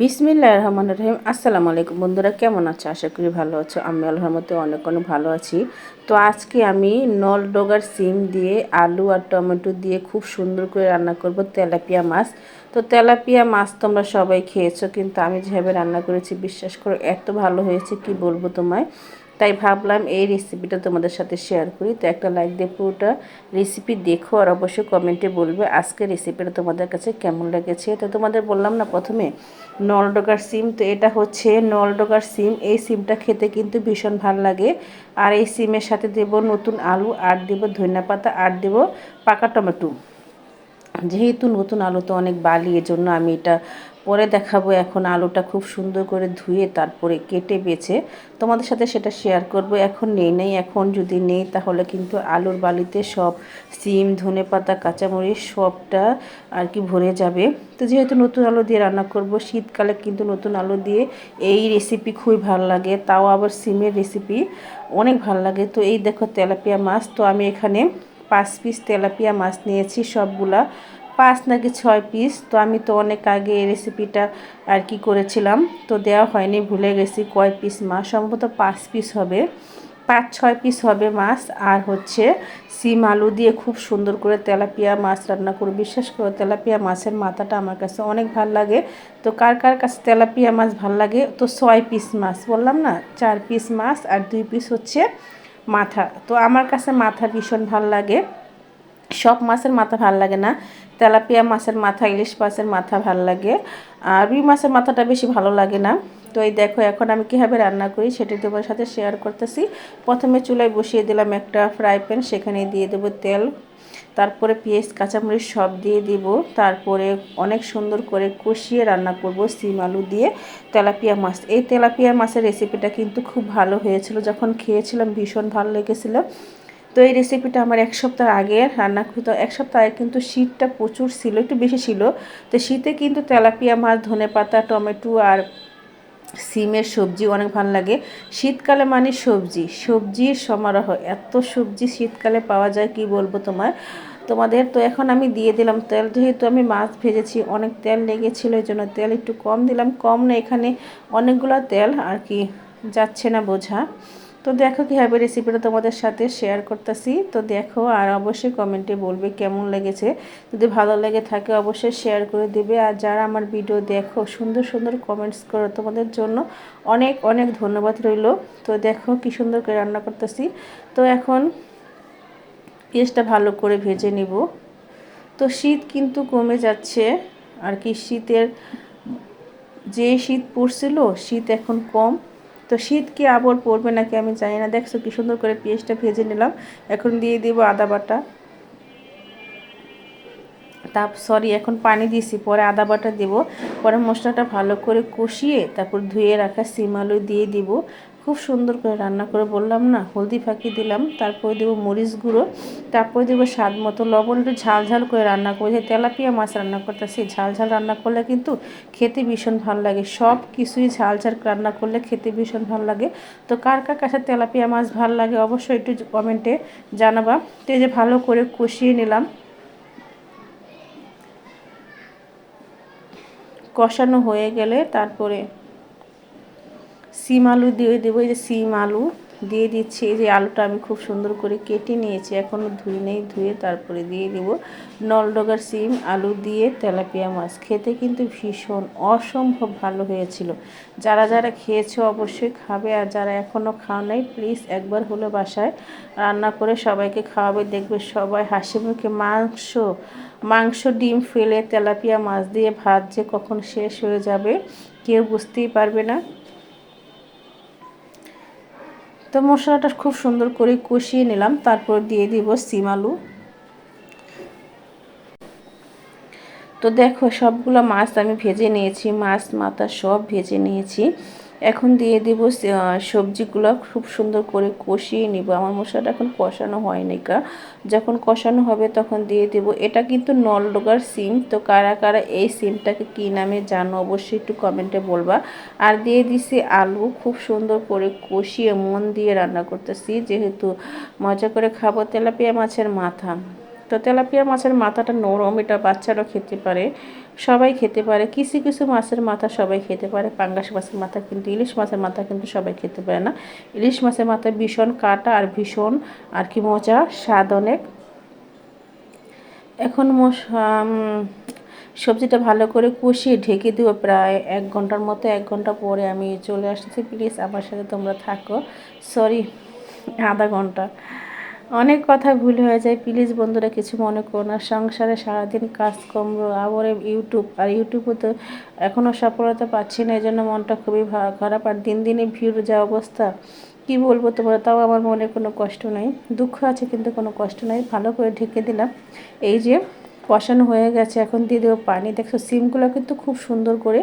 বিসমিল্লাহ রহমান রহিম। আসসালামু আলাইকুম বন্ধুরা, কেমন আছো? আশা করি ভালো আছো। আমি আল্লাহর অনেক অনেক ভালো আছি। তো আজকে আমি নল ডোগার সিম দিয়ে আলু আর টমেটো দিয়ে খুব সুন্দর করে রান্না করব তেলাপিয়া মাছ। তো তেলাপিয়া মাছ তোমরা সবাই খেয়েছো, কিন্তু আমি যেভাবে রান্না করেছি, বিশ্বাস করো, এত ভালো হয়েছে, কি বলব তোমায়? তাই ভাবলাম এই রেসিপিটা তোমাদের সাথে শেয়ার করি। তো একটা লাইক দিয়ে পুরোটা রেসিপি দেখো আর অবশ্যই কমেন্টে বলবে আজকে রেসিপিটা তোমাদের কাছে কেমন লেগেছে। তো তোমাদের বললাম না প্রথমে নলডোগার সিম, তো এটা হচ্ছে নলডোগার সিম। এই সিমটা খেতে কিন্তু ভীষণ ভালো লাগে। আর এই সিমের সাথে দেব নতুন আলু, আর দেব ধনিয়া পাতা, আর দেব পাকা টমেটো। যেহেতু নতুন আলু তো অনেক বালি, এজন্য আমি এটা পরে দেখাবো এখন আলুটা খুব সুন্দর করে ধুয়ে তারপরে কেটে বেছে তোমাদের সাথে সেটা শেয়ার করব। এখন নেই নেই, এখন যদি নেই তাহলে কিন্তু আলুর বালিতে সব সিম ধনে পাতা কাঁচামরিচ সবটা আর কি ভরে যাবে। তো যেহেতু নতুন আলু দিয়ে রান্না করব, শীতকালে কিন্তু নতুন আলু দিয়ে এই রেসিপি খুবই ভালো লাগে। তাও আবার সিমের রেসিপি অনেক ভালো লাগে। তো এই দেখো তেলাপিয়া মাছ। তো আমি এখানে পাঁচ পিস তেলাপিয়া মাছ নিয়েছি, সবগুলা পাঁচ নাকি ছয় পিস তো আমি তো অনেক আগে এই রেসিপিটা আর কি করেছিলাম, তো দেওয়া হয়নি, ভুলে গেছি কয় পিস মাছ সম্ভবত পাঁচ পিস হবে। পাঁচ, ছয় পিস হবে মাছ, আর হচ্ছে সিম আলু দিয়ে খুব সুন্দর করে তেলাপিয়া মাছ রান্না করে বিশ্বাস করে, তেলাপিয়া মাছের মাথাটা আমার কাছে অনেক ভালো লাগে। তো কার কার কাছে তেলাপিয়া মাছ ভালো লাগে? তো ছয় পিস মাছ, বললাম না, চার পিস মাছ আর দুই পিস হচ্ছে মাথা। তো আমার কাছে মাথা ভীষণ ভালো লাগে। সব মাছের মাথা ভালো লাগে না। তেলাপিয়া মাছের মাথা, ইলিশ মাছের মাথা ভালো লাগে। আর রুই মাছের মাথাটা বেশি ভালো লাগে না। তো এই দেখো, এখন আমি কীভাবে রান্না করি সেটি তোমার সাথে শেয়ার করতেছি। প্রথমে চুলায় বসিয়ে দিলাম একটা ফ্রাই প্যান সেখানে দিয়ে দেবো তেল। তারপরে পেঁয়াজ, কাঁচামরিচ সব দিয়ে দিব। তারপরে অনেক সুন্দর করে কষিয়ে রান্না করব সিম আলু দিয়ে তেলাপিয়া মাছ। এই তেলাপিয়া মাছের রেসিপিটা কিন্তু খুব ভালো হয়েছিল। যখন খেয়েছিলাম, ভীষণ ভালো লেগেছিলো। তো এই রেসিপিটা আমার এক সপ্তাহ আগে রান্না করতে এক সপ্তাহ আগে কিন্তু শীতটা প্রচুর ছিল, একটু বেশি ছিল। তো শীতে কিন্তু তেলাপিয়া মাছ, ধনে পাতা, টমেটো আর সিমের সবজি অনেক ভালো লাগে। শীতকালে মানে সবজি, সবজির সমারোহ। এত সবজি শীতকালে পাওয়া যায়, কি বলব তোমার তোমাদের তো এখন আমি দিয়ে দিলাম তেল, যেহেতু আমি মাছ ভেজেছি, অনেক তেল লেগেছিলো, এই জন্য তেল একটু কম দিলাম। কম না, এখানে অনেকগুলো তেল আর কি যাচ্ছে না বোঝা। তো দেখো কীভাবে রেসিপিটা তোমাদের সাথে শেয়ার করতেছি। তো দেখো, আর অবশ্যই কমেন্টে বলবে কেমন লেগেছে। যদি ভালো লেগে থাকে অবশ্যই শেয়ার করে দিবে। আর যারা আমার ভিডিও দেখো, সুন্দর সুন্দর কমেন্টস করো তোমাদের জন্য অনেক অনেক ধন্যবাদ রইল। তো দেখো কি সুন্দর করে রান্না করতেছি। তো এখন পেঁয়াজটা ভালো করে ভেজে নিব। তো শীত কিন্তু কমে যাচ্ছে। আর কি শীতের যে শীত পড়ছিল, শীত এখন কম। তো শীত কি আবর পড়বে নাকি আমি জানি না। দেখছ কি সুন্দর করে পেঁয়াজটা ভেজে নিলাম। এখন দিয়ে দিব আদা বাটা। তা সরি এখন পানি দিয়েছি পরে আদা বাটা দেবো। পরে মশলাটা ভালো করে কষিয়ে তারপর ধুয়ে রাখা সিম আলু দিয়ে দিব। খুব সুন্দর করে রান্না করে বললাম না, হলদি ফাঁকি দিলাম, তারপরে দেবো মরিচ গুঁড়ো, তারপরে দেবো স্বাদ মতো লবণ, একটু ঝাল ঝাল করে রান্না করে যে তেলাপিয়া মাছ রান্না করতেছি, ঝাল ঝাল রান্না করলে কিন্তু খেতে ভীষণ ভালো লাগে। সব কিছুই ঝাল ঝাল রান্না করলে খেতে ভীষণ ভালো লাগে। তো কার কার কাছে তেলাপিয়া মাছ ভালো লাগে অবশ্যই একটু কমেন্টে জানাবা। তো যে ভালো করে কষিয়ে নিলাম। কষানো হয়ে গেলে তারপরে সিম আলু দিয়ে দেবো, এই যে সিম আলু দিয়ে দিচ্ছি। এই যে আলুটা আমি খুব সুন্দর করে কেটে নিয়েছি এখনও ধুয়ে নেই, ধুয়ে তারপরে দিয়ে দেব। নলডগার সিম আলু দিয়ে তেলাপিয়া মাছ, খেতে কিন্তু ভীষণ অসম্ভব ভালো হয়েছিল। যারা যারা খেয়েছে অবশ্যই খাবে, আর যারা এখনও খাওয়া নাই প্লিজ একবার হলো বাসায় রান্না করে সবাইকে খাওয়াবে। দেখবে সবাই হাসি মুখে মাংস মাংস, ডিম ফেলে তেলাপিয়া মাছ দিয়ে ভাত যে কখন শেষ হয়ে যাবে, কেউ বুঝতেই পারবে না। তো মশলাটা খুব সুন্দর করে কষিয়ে নিলাম, তারপর দিয়ে দিব সিম আলু। তো দেখো সবগুলো মাছ আমি ভেজে নিয়েছি, মাছ, মাথা সব ভেজে নিয়েছি। এখন দিয়ে দিব সবজিগুলো খুব সুন্দর করে কষিয়ে নিব। আমার মশলাটা এখন কষানো হয়নি কা যখন কষানো হবে তখন দিয়ে দেব। এটা কিন্তু নলডোগার সিম, তো কারা কারা এই সিমটাকে কী নামে জানো অবশ্যই একটু কমেন্টে বলবা। আর দিয়ে দিছি আলু, খুব সুন্দর করে কষিয়ে মন দিয়ে রান্না করতেছি, যেহেতু মজা করে খাব তেলাপিয়া মাছের মাথা। তো তেলাপিয়া মাছের মাথাটা নরম, এটা বাচ্চারাও খেতে পারে, সবাই খেতে পারে। কিছু কিছু মাছের মাথা সবাই খেতে পারে, পাঙ্গাস মাছের মাথা কিন্তু, ইলিশ মাছের মাথা কিন্তু সবাই খেতে পারে না। ইলিশ মাছের মাথা ভীষণ কাটা আর ভীষণ আর কি মজা, স্বাদ অনেক। এখন সবজিটা ভালো করে কষিয়ে ঢেকে দেবো প্রায় এক ঘণ্টার মতো, এক ঘণ্টা পরে আমি চলে আসছি। প্লিজ আমার সাথে তোমরা থাকো। সরি, আধা ঘণ্টা। অনেক কথা ভুল হয়ে যায়। প্লিজ বন্ধুরা, কিছু মনে করো না। সংসারে সারাদিন কাজকর্ম আবার ইউটিউব, আর ইউটিউবে তো এখনও সফলতা পাচ্ছি না এই জন্য মনটা খুবই খারাপ। আর দিন দিনে ভিড়, যা অবস্থা, কি বলব তোমার? তাও আমার মনে কোনো কষ্ট নেই। দুঃখ আছে, কিন্তু কোনো কষ্ট নেই। ভালো করে ঢেকে দিলাম। এই যে কষানো হয়ে গেছে। এখন দিয়ে দেবো পানি। দেখো সিমগুলো কিন্তু খুব সুন্দর করে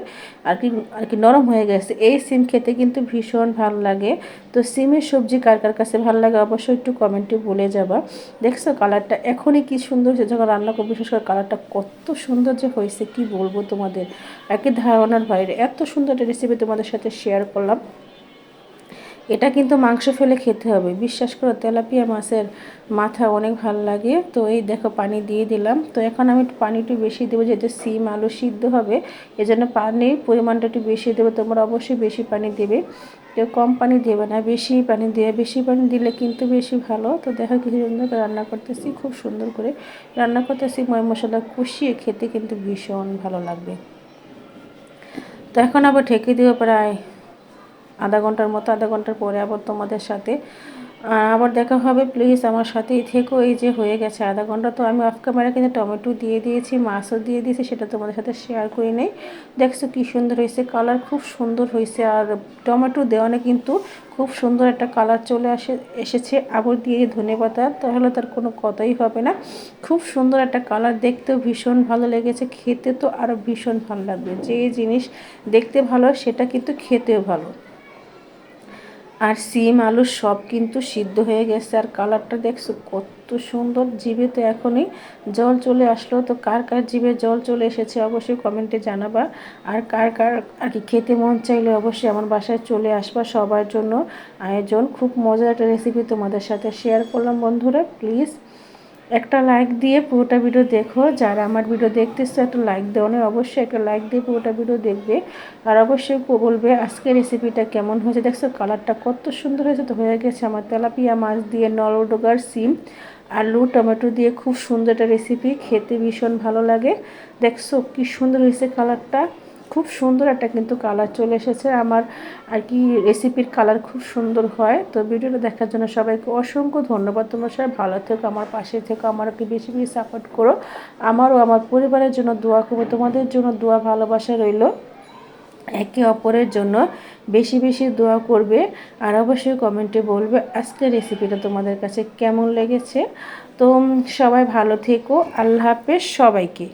আর কি আর কি নরম হয়ে গেছে। এই সিম খেতে কিন্তু ভীষণ ভালো লাগে। তো সিমের সবজি কার কার কাছে ভালো লাগে অবশ্যই একটু কমেন্টে বলে যাবা। দেখছ, কালারটা এখনই কি সুন্দর হয়েছে। যখন রান্না করব, বিশেষ করে কালারটা কত সুন্দর যে হয়েছে, কি বলব তোমাদের? একই ধারণার বাইরে। এত সুন্দর একটা রেসিপি তোমাদের সাথে শেয়ার করলাম। এটা কিন্তু মাংস ফেলে খেতে হবে। বিশ্বাস করো, তেলাপিয়া মাছের মাথা অনেক ভালো লাগে। তো এই দেখো, পানি দিয়ে দিলাম। তো এখন আমি পানি একটু বেশি দেবো, যেহেতু সিম আলু সিদ্ধ হবে, এজন্য পানির পরিমাণটা একটু বেশি দেবো। তোমরা অবশ্যই বেশি পানি দেবে। কেউ কম পানি দেবে না, বেশি পানি দেবে বেশি পানি দিলে কিন্তু বেশি ভালো। তো দেখো কিছু সুন্দর করে রান্না করতেছি, খুব সুন্দর করে রান্না করতেছি। ময় মশলা কষিয়ে খেতে কিন্তু ভীষণ ভালো লাগবে। তো এখন আবার ঠেকে দেবো প্রায় আধা ঘণ্টার মতো, আধা ঘণ্টার পরে আবার তোমাদের সাথে। আবার দেখা হবে প্লিজ আমার সাথেই থেকো। এই যে হয়ে গেছে আধা ঘণ্টা, তো আমি অফ ক্যামেরা কিন্তু টমেটো দিয়ে দিয়েছি, মাছও দিয়ে দিয়েছি, সেটা তোমাদের সাথে শেয়ার করি নেই। দেখছ কী সুন্দর হয়েছে কালার খুব সুন্দর হয়েছে। আর টমেটো দেওয়ানে কিন্তু খুব সুন্দর একটা কালার চলে আসে, এসেছে। আবার দিয়ে ধনে পাতা, তাহলে তার কোনো কথাই হবে না। খুব সুন্দর একটা কালার দেখতেও ভীষণ ভালো লেগেছে, খেতে তো আরও ভীষণ ভালো লাগবে। যে জিনিস দেখতে ভালো, সেটা কিন্তু খেতেও ভালো। আর সিম, আলু সব কিন্তু সিদ্ধ হয়ে গেছে। আর কালারটা দেখছ, কত সুন্দর, জিভে তো এখনই জল চলে আসলো। তো কার কার জিভে জল চলে এসেছে অবশ্যই কমেন্টে জানাবা। আর কার কার আর কি খেতে মন চাইলে অবশ্যই আমার বাসায় চলে আসবা সবার জন্য। আয়োজন, খুব মজার একটা রেসিপি তোমাদের সাথে শেয়ার করলাম বন্ধুরা প্লিজ একটা লাইক দিয়ে পুরোটা ভিডিও দেখো। যারা আমার ভিডিও দেখতেছে একটা লাইক দেওয়া অবশ্যই একটা লাইক দিয়ে পুরোটা ভিডিও দেখবে। আর অবশ্যই বলবে আজকে রেসিপিটা কেমন হয়েছে? দেখছ কালারটা কত সুন্দর হয়েছে তো হয়ে গেছে আমার তেলাপিয়া মাছ দিয়ে নলডোগার সিম আলু, টমেটো দিয়ে খুব সুন্দর একটা রেসিপি খেতে ভীষণ ভালো লাগে। দেখছ, কি সুন্দর হয়েছে কালারটা খুব সুন্দর একটা কিন্তু কালার চলে এসেছে। আমার আর কি রেসিপির কালার খুব সুন্দর হয়। তো ভিডিওটা দেখার জন্য সবাইকে অসংখ্য ধন্যবাদ। তোমরা সবাই ভালো থেকো, আমার পাশে থেকো আমাকে বেশি বেশি সাপোর্ট করো। আমারও আমার পরিবারের জন্য দোয়া করব। তোমাদের জন্য দোয়া ভালোবাসা রইল। একে অপরের জন্য বেশি বেশি দোয়া করবে। আর অবশ্যই কমেন্টে বলবে আজকে রেসিপিটা তোমাদের কাছে কেমন লেগেছে। তো সবাই ভালো থেকো। আল্লাহ হাফেজ সবাইকে।